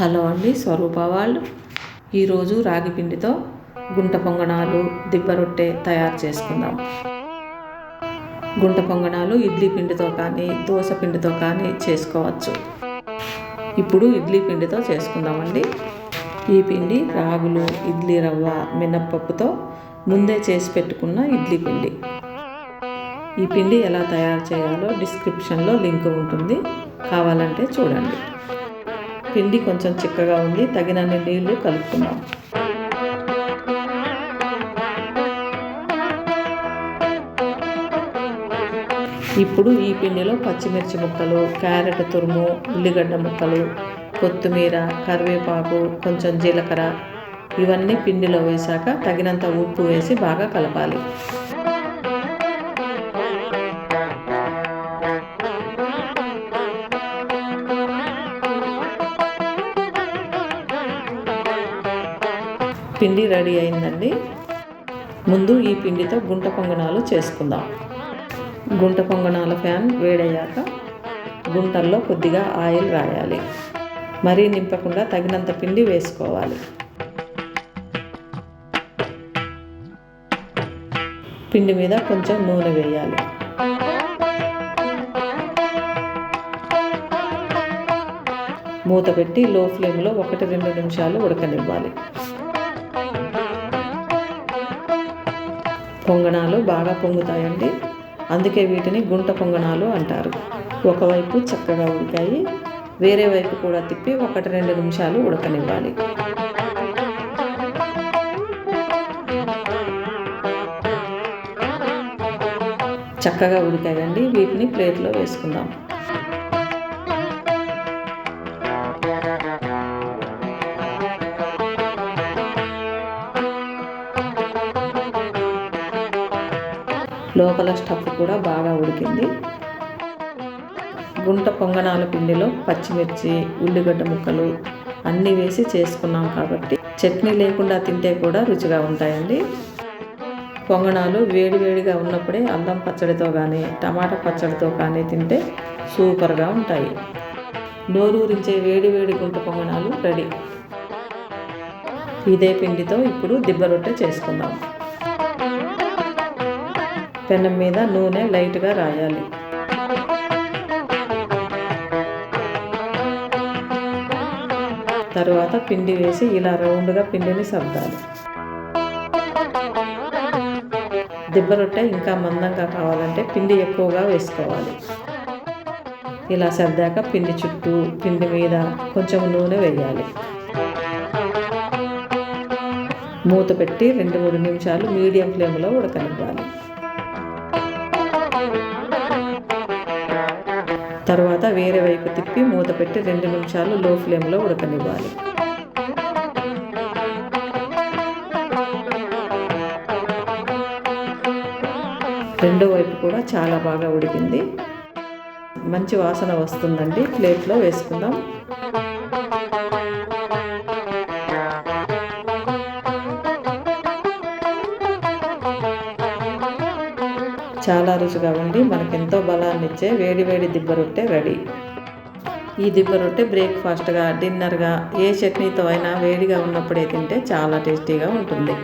Hello అండి స్వరూప వాళ్ళు. ఈరోజు రాగి పిండితో గుంట పొంగణాలు దిబ్బ రొట్టె తయారు చేసుకుందాం. గుంట పొంగణాలు ఇడ్లీ పిండితో కానీ దోశ పిండితో కానీ చేసుకోవచ్చు. ఇప్పుడు ఇడ్లీ పిండితో చేసుకుందామండి. ఈ పిండి రాగులు ఇడ్లీ రవ్వ మినప్పప్పుతో ముందే చేసి పెట్టుకున్న ఇడ్లీ పిండి. ఈ పిండి ఎలా తయారు చేయాలో డిస్క్రిప్షన్లో లింక్ ఉంటుంది. కావాలంటే చూడండి. పిండి కొంచెం చిక్కగా ఉంది తగినన్ని నీళ్ళు కలుపుకుందాం. ఇప్పుడు ఈ పిండిలో పచ్చిమిర్చి ముక్కలు క్యారెట్ తురుము ఉల్లిగడ్డ ముక్కలు కొత్తిమీర కరివేపాకు కొంచెం జీలకర్ర. ఇవన్నీ పిండిలో వేశాక తగినంత ఉప్పు వేసి బాగా కలపాలి. పిండి రెడీ అయిందండి. ముందు ఈ పిండితో గుంట పొంగనాలు చేసుకుందాం. గుంట పొంగనాల ఫ్యాన్ వేడయ్యాక గుంటల్లో కొద్దిగా ఆయిల్ రాయాలి. మరీ నింపకుండా తగినంత పిండి వేసుకోవాలి. పిండి మీద కొంచెం నూనె వేయాలి. మూత పెట్టి లో ఫ్లేమ్లో ఒకటి రెండు నిమిషాలు ఉడకనివ్వాలి. పొంగణాలు బాగా పొంగుతాయండి. అందుకే వీటిని గుంట పొంగణాలు అంటారు. ఒకవైపు చక్కగా ఉడికాయి వేరే వైపు కూడా తిప్పి ఒకటి రెండు నిమిషాలు ఉడకనివ్వాలి. చక్కగా ఉడికాయండి. వీటిని ప్లేట్లో వేసుకుందాం. లోపల స్టఫ్ కూడా బాగా ఉడికింది. గుంట పొంగనాల పిండిలో పచ్చిమిర్చి ఉల్లిగడ్డ ముక్కలు అన్నీ వేసి చేసుకున్నాం కాబట్టి చట్నీ లేకుండా తింటే కూడా రుచిగా ఉంటాయండి. పొంగనాలు వేడివేడిగా ఉన్నప్పుడే అల్లం పచ్చడితో కానీ టమాటా పచ్చడితో కానీ తింటే సూపర్గా ఉంటాయి. నోరూరించే వేడివేడి గుంట పొంగనాలు రెడీ. ఇదే పిండితో ఇప్పుడు దిబ్బ రొట్టె చేసుకుందాం. పెనం మీద నూనె లైట్గా రాయాలి. తరువాత పిండి వేసి ఇలా రౌండ్గా పిండిని సర్దాలి. దిబ్బ రొట్టె ఇంకా మందంగా కావాలంటే పిండి ఎక్కువగా వేసుకోవాలి. ఇలా సర్దాక పిండి చుట్టూ పిండి మీద కొంచెం నూనె వేయాలి. మూత పెట్టి రెండు మూడు నిమిషాలు మీడియం ఫ్లేమ్లో ఉడకనివ్వాలి. తర్వాత వేరే వైపు తిప్పి మూత పెట్టి రెండు నిమిషాలు లో ఫ్లేమ్లో ఉడకనివ్వాలి. రెండో వైపు కూడా చాలా బాగా ఉడికింది. మంచి వాసన వస్తుందండి. ప్లేట్లో వేసుకుందాం. చాలా రుచిగా ఉండి మనకెంతో బలాన్ని ఇచ్చే వేడి వేడి దిబ్బ రొట్టె రెడీ. ఈ దిబ్బ రొట్టె బ్రేక్ఫాస్ట్గా డిన్నర్గా ఏ చట్నీతో అయినా వేడిగా ఉన్నప్పుడే తింటే చాలా టేస్టీగా ఉంటుంది.